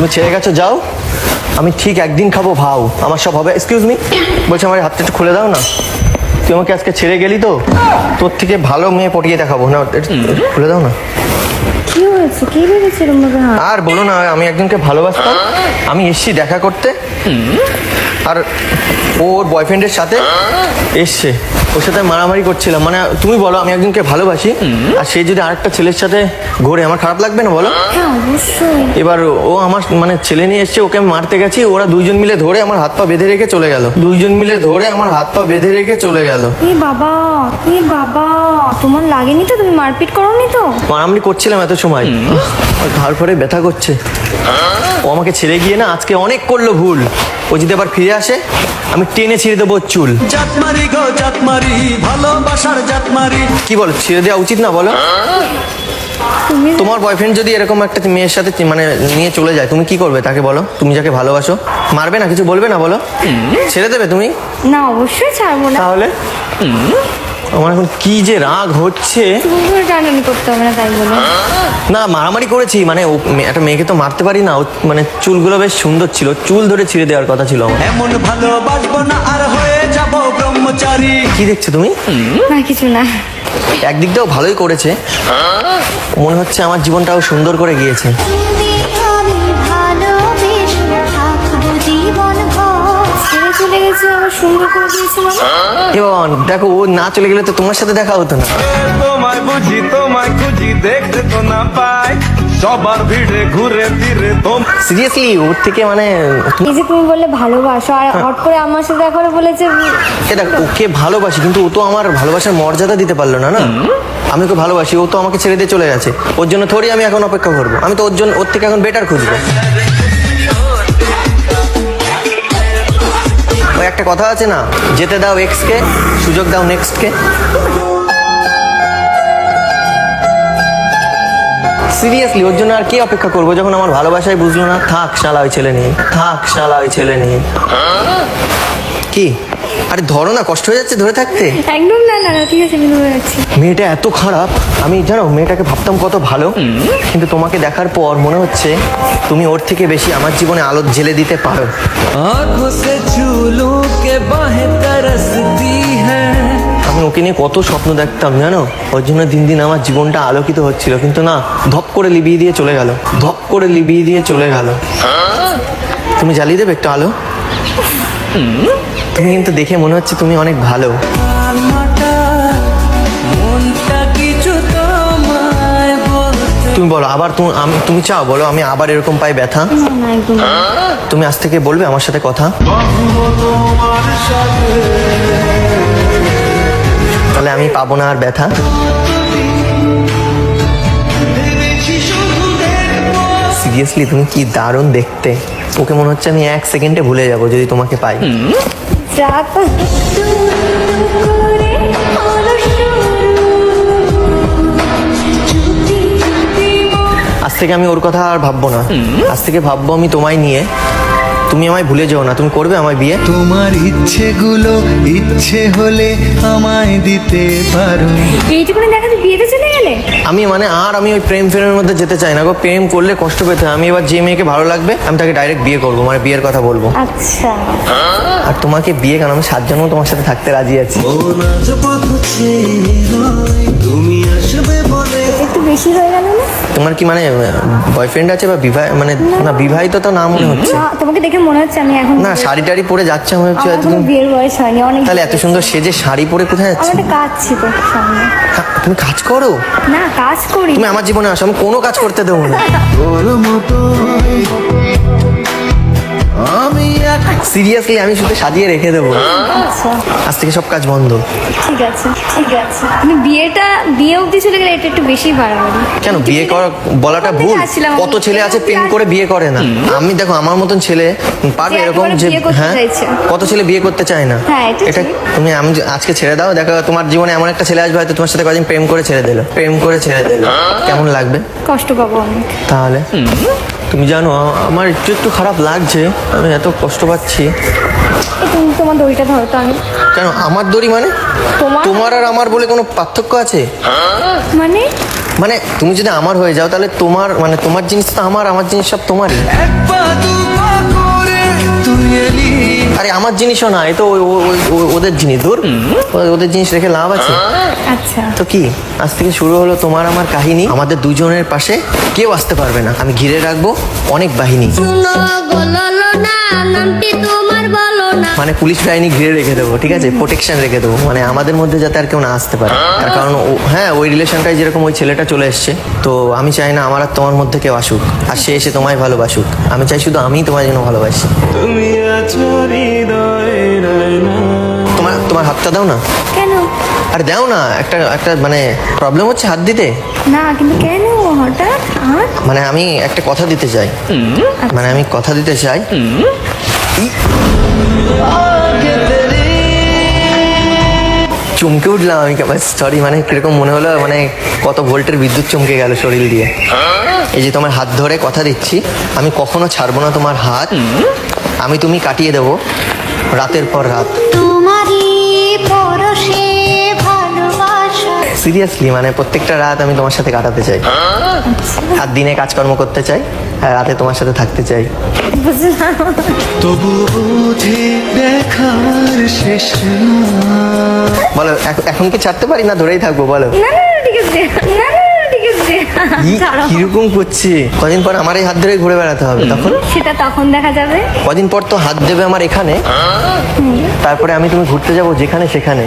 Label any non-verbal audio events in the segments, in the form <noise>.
তুমি ছেড়ে গেছো যাও। আমি ঠিক একদিন খাব ভাও। আমার সব হবে। এক্সকিউজ মি বলছি আমার হাতটা একটু খুলে দাও না। তুই আমাকে আজকে ছেড়ে গেলি তো? তোর থেকে ভালো মেয়ে পটিয়ে দেখাবো। না খুলে দাও না। হয়েছে? কি ভেবেছে এরকম হাত? আর বলো না আমি একজনকে ভালোবাসতাম। আমি এসছি দেখা করতে। আর ওর বয়ফ্রেন্ডের সাথে এসছে। ওর সাথে মারামারি করছিলাম। মানে তুমি বলো আমি একজনকে ভালোবাসি। আর সে যদি আরেকটা ছেলের সাথে ঘোরে আমার খারাপ লাগবে না বলো? হ্যাঁ অবশ্যই। এবার ও আমার মানে ছেলে নিয়ে এসছে ওকে আমি মারতে গেছি। ওরা দুইজন মিলে ধরে আমার হাত পা বেঁধে রেখে চলে গেল। দুইজন মিলে ধরে আমার হাত পা বেঁধে রেখে চলে গেল। এ বাবা এ বাবা তোমার লাগেনি তো? তুমি মারপিট করোনি তো? মারামারি করছিলাম এত সময়। তারপরে ব্যথা করছে। ও আমাকে ছেড়ে গিয়ে না আজকে অনেক করল ভুল। ও যদি আবার ফিরে আসে আমি টেনে ছিঁড়ে দেবো চুল। জাতমারি গো জাতমারি ভালোবাসার জাতমারি। কি বলো ছেড়ে দেওয়া উচিত না বলো? তোমার বয়ফ্রেন্ড যদি এরকম একটা মেয়ের সাথে মানে নিয়ে চলে যায় তুমি কি করবে তাকে বলো? তুমি যাকে ভালোবাসো মারবে না কিছু বলবে না বলো? ছেড়ে দেবে তুমি? না অবশ্যই ছাড়বো না। তাহলে? আমার এখন কি যে রাগ হচ্ছে। টানানি করতে হবে না তাই বলে। না মারামারি করেছি মানে ও একটা মেয়েকে তো মারতে পারি না ও মানে চুলগুলো বেশ সুন্দর ছিল চুল ধরে ছিঁড়ে দেওয়ার কথা ছিল আমার। এমন ভালোবাসবো না আর হয়ে যাব ব্রহ্মচারী। কি দেখছ তুমি? না কিছু না। একদিক দিয়েও ভালোই করেছে। মনে হচ্ছে আমার জীবনটাও সুন্দর করে গিয়েছে। ছেড়ে আবার সুন্দর করে দিয়েছে মানে এ দেখো ও না চলে গেলে তো তোমার সাথে দেখা হতো না। তোমায় বুঝি তোমায় খুঁজি দেখতে তো না পাই। সবার ভিড়ে ঘুরে ফিরে তোম সিরিয়াসলি ওর থেকে মানে এই যে তুমি বললে ভালোবাসো আর হট করে আমার সাথে এখন বলেছে এটা ওকে ভালোবাসি কিন্তু ও তো আমার ভালোবাসার মর্যাদা দিতে পারল না না? আমি ওকে ভালোবাসি ও তো আমাকে ছেড়ে দিয়ে চলে গেছে। ওর জন্য থোড়ি আমি এখন অপেক্ষা করব। আমি তো ওর জন্য ওর থেকে এখন বেটার খুঁজবো। ওই একটা কথা আছে না? যেতে দাও এক্সকে সুযোগ দাও নেক্সটকে সিরিয়াসলি ওর জন্য আর কি অপেক্ষা করব? যখন আমার ভালোবাসায় বুঝলো না থাক শালা ওই ছেলে নিয়ে থাক শালা ওই ছেলে নিয়ে কি? আরে ধরো না কষ্ট হয়ে যাচ্ছে ধরে থাকতে একদম না না না ঠিক আছে আমি ধরে রাখছি মেয়েটা এত খারাপ আমি জানো মেয়েটাকে ভাবতাম কত ভালো কিন্তু তোমাকে দেখার পর মনে হচ্ছে তুমি ওর থেকে বেশি আমার জীবনে আলো জেলে দিতে পারো आंखों से झूलों के बाहें तरसती है আমি ওকে নিয়ে কত স্বপ্ন দেখতাম জানো ওর জন্য দিন দিন আমার জীবনটা আলোকিত হচ্ছিল কিন্তু না ধপ করে লিবিয়ে দিয়ে চলে গেল ধপ করে লিবিয়ে দিয়ে চলে গেল তুমি জ্বালিয়ে দেবে একটু আলো তুমি কিন্তু দেখে মনে হচ্ছে তুমি অনেক ভালো। আলমাটা মনটা কিছু তোমায় বলতে তুমি বলো আবার তুমি আমি- তুমি চাও বলো আমি আবার এরকম পাই ব্যথা। তুমি আজ থেকে বলবে আমার সাথে কথা? তাহলে আমি পাবো না আর ব্যথা? সিরিয়াসলি তুমি কি দারুণ দেখতে। ওকে মনে হচ্ছে আমি এক সেকেন্ডে ভুলে যাব যদি তোমাকে পাই। চুপি আজ থেকে আমি ওর কথা আর ভাববো না। আজ থেকে ভাববো আমি তোমায় নিয়ে। তুমি আমায় ভুলে যেও না তুমি করবে আমায় বিয়ে। তোমার ইচ্ছেগুলো ইচ্ছে হলে আমায় দিতে পারো। এইটুকুনি দেখাতে বিয়েতে চলে গেলে? আমি মানে আর আমি ওই প্রেম ফ্রেমের মধ্যে যেতে চাই না গো। প্রেম করলে কষ্ট পেতে হয়। আমি এবার যে মেয়েকে ভালো লাগবে আমি তাকে ডাইরেক্ট বিয়ে করব। মানে বিয়ের কথা বলব। আচ্ছা। আর তোমাকে বিয়ে কেন? আমি সাত জন্ম তোমার সাথে থাকতে রাজি আছি। তুমি আসবে বলে একটু বেশি হয়ে গেল না? তোমার কি মানে বয়ফ্রেন্ড আছে বা বিবাহ মানে না বিবাহিত তো না মনে হচ্ছে? না তোমাকে দেখে মনে হচ্ছে আমি এখন না শাড়ি টাড়ি পরে যাচ্ছে মনে হচ্ছে আমার হয়তো কোনো তুমি- বিয়ের বয়স হয়নি অনেক তাহলে এত সুন্দর সেজে শাড়ি পরে কোথায় আমার যাচ্ছে? একটা কাজ ছিল সামনে। কা- তুমি কাজ করো। না কাজ করি। তুমি আমার জীবনে আসো আমি কোনো কাজ করতে দেবো না। আমি সিরিয়াসলি আমি শুধু সাজিয়ে রেখে দেবো। আচ্ছা। আজ থেকে সব কাজ বন্ধ। ঠিক আছে ঠিক আছে। তুমি বিয়েটা বিয়ে অবধি চলে গেলে এটা একটু বেশি বাড়াবাড়ি। কেন? বিয়ে করা বলাটা ভুল। কত ছেলে আছে প্রেম করে বিয়ে করে না? আমি দেখো আমার মতন ছেলে পারবে এরকম যে হ্যাঁ? কত ছেলে বিয়ে করতে চায় না? হ্যাঁ, এটা তুমি আমি আজকে ছেড়ে দাও দেখো তোমার জীবনে এমন একটা ছেলে আসবে হয়তো তোমার সাথে কদিন প্রেম করে ছেড়ে দিল। প্রেম করে ছেড়ে দিল। কেমন লাগবে? কষ্ট পাবো আমি। তাহলে? তুমি জানো আমার একটু একটু খারাপ লাগছে আমি এত কষ্ট পাচ্ছি। তুমি তোমার দড়িটা ধরো তো আমি। কেন আমার দড়ি মানে? তোমার? তোমার আর আমার বলে কোনো পার্থক্য আছে? মানে? মানে তুমি যদি আমার হয়ে যাও তাহলে তোমার মানে তোমার জিনিস তো আমার আমার জিনিস সব তোমারই। তুই এলি আরে আমার জিনিসও না এ তো ওদের জিনিস দূর ওদের জিনিস রেখে লাভ আছে। আচ্ছা। তো কি আজ থেকে শুরু হলো তোমার আমার কাহিনী। আমাদের দুজনের পাশে কেউ আসতে পারবে না। আমি ঘিরে রাখব অনেক বাহিনী। মানে পুলিশ বাহিনী ঘিরে রেখে দেবো ঠিক আছে? প্রোটেকশন রেখে দেবো। মানে আমাদের মধ্যে যাতে আর কেউ না আসতে পারে। তার কারণ ও- হ্যাঁ ওই রিলেশনটাই যেরকম ওই ছেলেটা চলে এসছে। তো আমি চাই না আমার আর তোমার মধ্যে কেউ আসুক। আর সে এসে তোমায় ভালোবাসুক। আমি চাই শুধু আমিই তোমার জন্য ভালোবাসি। তুমি তোমার তোমার হাতটা দাও না। কেন? আর দাও না একটা একটা মানে প্রবলেম হচ্ছে হাত দিতে। না কিন্তু কেন হঠাৎ? মানে আমি একটা কথা দিতে চাই। মানে আমি কথা দিতে চাই। চমকে উঠলাম আমি সরি মানে কীরকম মনে হলো মানে কত ভোল্টের বিদ্যুৎ চমকে গেল শরীর দিয়ে। এই যে তোমার হাত ধরে কথা দিচ্ছি আমি কখনো ছাড়বো না তোমার হাত। আমি তুমি কাটিয়ে দেবো রাতের পর রাত। সিরিয়াসলি মানে প্রত্যেকটা রাত আমি তোমার সাথে কাটাতে চাই। আর দিনে কাজকর্ম করতে চাই আর রাতে তোমার সাথে থাকতে চাই। বুঝলাম বলো এখন কি ছাড়তে পারি না? ধরেই থাকব বলো। ঠিক আছে। <laughs> কীরকম করছে? কদিন পর আমার এই হাত ধরে ঘুরে বেড়াতে হবে তখন? সেটা তখন দেখা যাবে। কদিন পর তো হাত দেবে আমার এখানে। তারপরে আমি তুমি ঘুরতে যাব যেখানে সেখানে।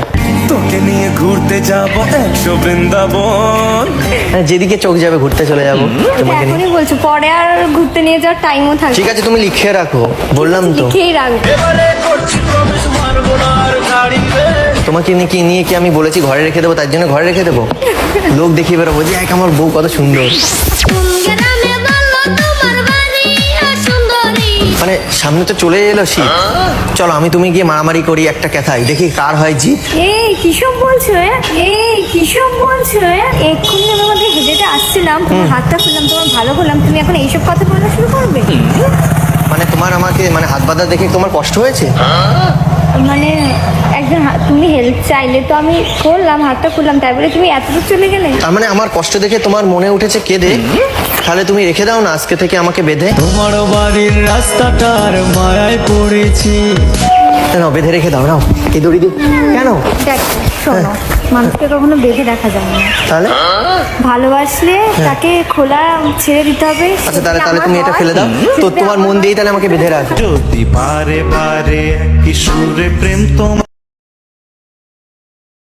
তোকে নিয়ে ঘুরতে যাব একশো বৃন্দাবন। হ্যাঁ, যেদিকে চোখ যাবে ঘুরতে চলে যাব তোমাকে নিয়ে। বলছো। পরে আর ঘুরতে নিয়ে যাওয়ার টাইমও থাকবে ঠিক আছে তুমি লিখে রাখো। বললাম তো। লিখেই রাখবে। তোমাকে নিয়ে কি নিয়ে কি আমি বলেছি ঘরে রেখে দেবো? তার জন্য ঘরে রেখে দেবো? লোক দেখিয়ে বেরোবো যে এক আমার বউ কত সুন্দর। মানে সামনে তো চলে এলো শীত চলো আমি তুমি গিয়ে মারামারি করি একটা ক্যাথাই দেখি কার হয় জিত এই কিসব বলছো এই কিসব বলছো? এক্ষুনি আমি আমাদের আসছিলাম তোমার হাতটা খুললাম তোমার ভালো করলাম তুমি এখন এইসব কথা বলা শুরু করবে? মানে তোমার আমাকে মানে হাত বাঁধা দেখে তোমার কষ্ট হয়েছে? মানে একজন তুমি হেল্প চাইলে তো আমি করলাম হাতটা খুললাম তাই বলে তুমি এতদূর চলে গেলে? তার মানে আমার কষ্ট দেখে তোমার মনে উঠেছে কে কেঁদে তাহলে তুমি রেখে দাও না আজকে থেকে আমাকে বেঁধে। তোমার বাড়ির রাস্তাটার মায়ায় পড়েছি। না বেঁধে রেখে দাও নাও। এই দড়ি দিয়ে। কেন? দেখ শোনো মানুষকে কখনো বেঁধে রাখা যায় না। তাহলে? ভালোবাসলে তাকে খোলা ছেড়ে দিতে হবে। আচ্ছা তাহলে তাহলে তুমি এটা ফেলে দাও। তো তোমার মন দিয়ে দিয়েই তাহলে আমাকে বেঁধে রাখ। যদি পারে বারে কিশোরে প্রেম তোমার